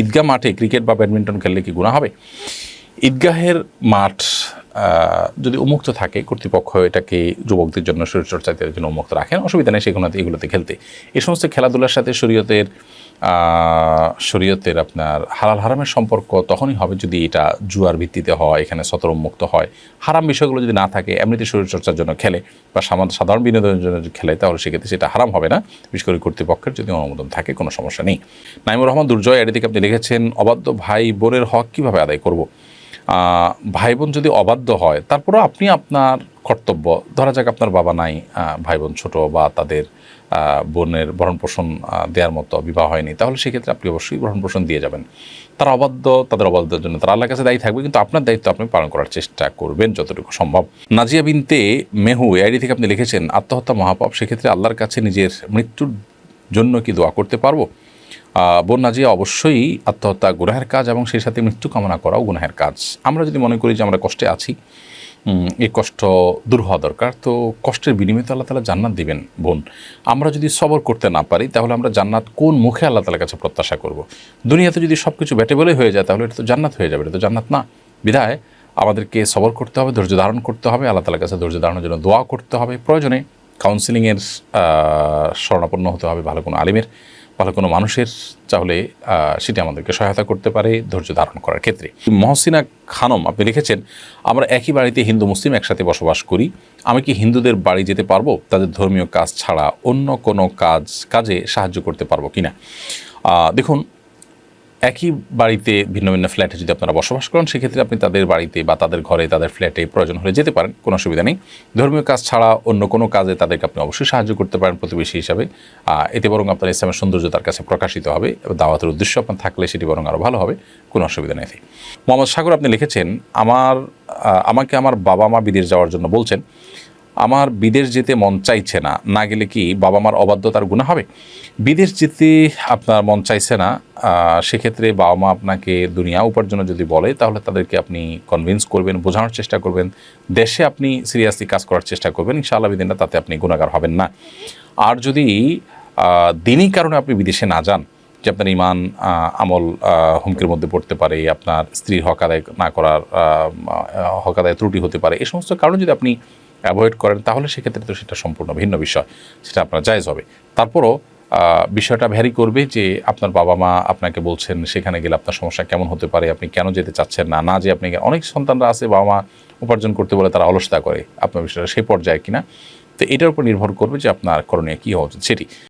ঈদগাহ মাঠে ক্রিকেট বা ব্যাডমিন্টন খেললে কি গুণা হবে? ঈদগাহের মাঠ যদি উন্মুক্ত থাকে কর্তৃপক্ষ এটাকে যুবকদের জন্য শরীরচর্চাদের জন্য উন্মুক্ত রাখেন, অসুবিধা নেই, সেগুলোতে এগুলোতে খেলতে। এই সমস্ত খেলাধুলার সাথে শরীয়তের শরীয়তের আপনার হালাল হারামের সম্পর্ক তখনই হবে যদি এটা জুয়ার ভিত্তিতে হয়, এখানে সতর উন্মুক্ত হয়। হারাম বিষয়গুলো যদি না থাকে, এমনিতে শরীরচর্চার জন্য খেলে বা সাধারণ বিনোদনের জন্য খেলে, তাহলে সেক্ষেত্রে সেটা হারাম হবে না। বিশেষ করে কর্তৃপক্ষের যদি অনুমোদন থাকে, কোনো সমস্যা নেই। নাইমুর রহমান দুর্জয়, এটি থেকে আপনি লিখেছেন, অবাধ্য ভাই বোনের হক কীভাবে আদায় করব? ভাই বোন যদি অবাধ্য হয়, তারপরেও আপনি আপনার কর্তব্য, ধরা যাক আপনার বাবা নাই ভাই বোন ছোটো বা তাদের বোনের ভরণ পোষণ দেওয়ার মতো বিবাহ হয়নি, তাহলে সেক্ষেত্রে আপনি অবশ্যই ভরণ পোষণ দিয়ে যাবেন। তারা অবাধ্য, তাদের অবাধ্যের জন্য তারা আল্লাহর কাছে দায়ী থাকবে, কিন্তু আপনার দায়িত্ব আপনি পালন করার চেষ্টা করবেন যতটুকু সম্ভব। নাজিয়া বিনতে মেহু আইডি থেকে আপনি লিখেছেন, আত্মহত্যা মহাপাপ, সেক্ষেত্রে আল্লাহর কাছে নিজের মৃত্যুর জন্য কি দোয়া করতে পারব? বোন নাজিয়া অবশ্যই আত্মহত্যা, গুনাহের কাজ এবং সেই সাথে মৃত্যু কামনা করাও গুনাহের কাজ। আমরা যদি মনে করি যে আমরা কষ্টে আছি এই কষ্ট দূর হওয়া দরকার, তো কষ্টের বিনিময়ে তো আল্লাহ তালা জান্নাত দিবেন বোন। আমরা যদি সবর করতে না পারি, তাহলে আমরা জান্নাত কোন মুখে আল্লাহ তালার কাছে প্রত্যাশা করব? দুনিয়াতে যদি সব কিছু ব্যাটেবলে হয়ে যায়, তাহলে এটা তো জান্নাত হয়ে যাবে, এটা তো জান্নাত না। বিধায় আমাদেরকে সবর করতে হবে, ধৈর্য ধারণ করতে হবে, আল্লাহ তালার কাছে ধৈর্য ধারণের জন্য দোয়া করতে হবে। প্রয়োজনে কাউন্সিলিংয়ের শরণাপন্ন হতে হবে ভালো কোনো আলিমের। ভালো কোনো মানুষের আহ, সেটি আমাদেরকে সহায়তা করতে পারে ধৈর্য ধারণ করার ক্ষেত্রে। মহসিনা খানম আপনি লিখেছেন আমরা একই বাড়িতে হিন্দু মুসলিম একসাথে বসবাস করি। আমি কি হিন্দুদের বাড়ি যেতে পারব? তাদের ধর্মীয় কাজ ছাড়া অন্য কোনো কাজ কাজে সাহায্য করতে পারব কি না দেখুন একই বাড়িতে ভিন্ন ভিন্ন ফ্ল্যাটে যদি আপনারা বসবাস করেন, সেক্ষেত্রে আপনি তাদের বাড়িতে বা তাদের ঘরে, তাদের ফ্ল্যাটে প্রয়োজন হলে যেতে পারেন, কোনো অসুবিধা নেই। ধর্মীয় কাজ ছাড়া অন্য কোনো কাজে তাদেরকে আপনি অবশ্যই সাহায্য করতে পারেন প্রতিবেশী হিসাবে। এতে বরং আপনার ইসলামের সৌন্দর্য তার কাছে প্রকাশিত হবে, দাওয়াতের উদ্দেশ্য আপনার থাকলে সেটি বরং আরও ভালো হবে, কোনো অসুবিধা নেই মোহাম্মদ সাগর, আপনি লিখেছেন, আমার আমাকে আমার বাবা মা বিদেশ যাওয়ার জন্য বলছেন আমার বিদেশ যেতে মন চাইছে না না গেলে কি বাবা মার অবাধ্যতার গুণা হবে? বিদেশ যেতে আপনার মন চাইছে না সেক্ষেত্রে বাবা মা আপনাকে দুনিয়া উপার্জনে যদি বলে তাহলে তাদেরকে আপনি কনভিন্স করবেন বোঝানোর চেষ্টা করবেন। দেশে আপনি সিরিয়াসলি কাজ করার চেষ্টা করবেন ইনশাআল্লাহ বিদিনটা তাতে আপনি গুণাগার হবেন না। আর যদি দিনই কারণে আপনি বিদেশে না যান যে আপনার ইমান আমল হুমকির মধ্যে পড়তে পারে আপনার স্ত্রীর হক আদায় না করার আহ, আহ, হক আদায় ত্রুটি হতে পারে এই সমস্ত কারণে যদি আপনি অ্যাভয়েড করেন, তাহলে সেক্ষেত্রে তো সেটা সম্পূর্ণ ভিন্ন বিষয়, সেটা আপনার জায়জ হবে। তারপরও বিষয়টা ভ্যারি করবে যে আপনার বাবা মা আপনাকে বলছেন সেখানে গেলে আপনার সমস্যা কেমন হতে পারে, আপনি কেন যেতে চাচ্ছেন না না যে আপনি অনেক সন্তানরা আছে বাবা মা উপার্জন করতে বলে তারা অলসতা করে, আপনার বিষয়টা সেই পর্যায়ে কিনা। তো এটার উপর নির্ভর করবে যে আপনার করণীয় কী হওয়া উচিত সেটি।